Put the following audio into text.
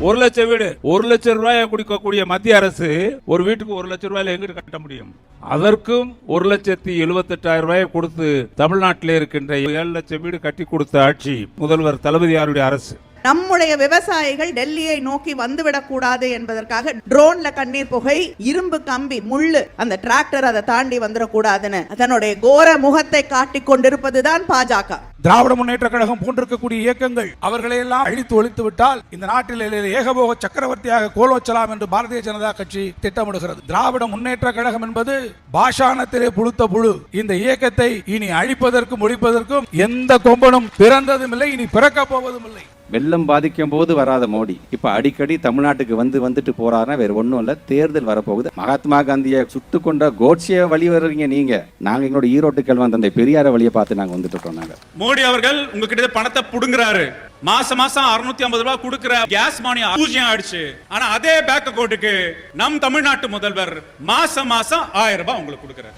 ஒரு லட்சம் வீடு ஒரு லட்சம் ரூபாயை கொடுக்கக்கூடிய மத்திய அரசு ஒரு வீட்டுக்கு ஒரு லட்சம் ரூபாயில எங்கிட்டு கட்ட முடியும்? அதற்கும் ஒரு லட்சத்தி எழுபத்தெட்டாயிரம் ரூபாயை கொடுத்து தமிழ்நாட்டில் இருக்கின்ற ஏழு லட்சம் வீடு கட்டி கொடுத்த ஆட்சி முதல்வர் தளபதியாருடைய அரசு. நம்முடைய விவசாயிகள் டெல்லியை நோக்கி வந்துவிடக் கூடாது என்பதற்காக ட்ரோன்ல கண்ணீர் புகை இரும்பு கம்பி முள்ளு அந்த டிராக்டர் அதை தாண்டி வந்துடக்கூடாதுன்னு அதனுடைய கோர முகத்தை காட்டிக் கொண்டிருப்பதுதான் பாஜக. திராவிட முன்னேற்ற கழகம் போன்றிருக்கக்கூடிய இயக்கங்கள் அவர்களை எல்லாம் அழித்து ஒழித்து விட்டால் இந்த நாட்டில் ஏகபோக சக்கரவர்த்தியாக கோலோச்சலாம் என்று பாரதிய ஜனதா கட்சி திட்டமிடுகிறது. திராவிட முன்னேற்ற கழகம் என்பது பாஷாணத்திலே புழுத்த புழு. இந்த இயக்கத்தை இனி அழிப்பதற்கும் ஒழிப்பதற்கும் எந்த கொம்பனும் பிறந்ததும் இல்லை இனி பிறக்க போவதும் இல்லை. வெள்ளம் பாதிக்கும் போது வராத மோடி. இப்ப அடிக்கடி தமிழ்நாட்டுக்கு வந்து வந்துட்டு போறாருன்னா வேற ஒண்ணும் இல்ல தேர்தல் வரப்போகுது. மகாத்மா காந்தியை சுட்டு கொண்ட கோட்சிய வழி வர்றீங்க நீங்க. நாங்க எங்களோட ஈரோட்டு கல்வன் தந்தை பெரியார வழியை பார்த்து நாங்க வந்துட்டு இருக்கோம் நாங்க. மோடி அவர்கள் உங்ககிட்ட பணத்தை புடுங்குறாரு. மாசம் மாசம் அறுநூத்தி ஐம்பது ரூபாய் கொடுக்கிற கேஸ் மானியம் பூஜ்யம் ஆயிடுச்சு. ஆனா அதே பேக் அக்கௌண்ட்டுக்கு நம் தமிழ்நாட்டு முதல்வர் மாசம் மாசம் ஆயிரம் ரூபாய் உங்களுக்கு கொடுக்குறாரு.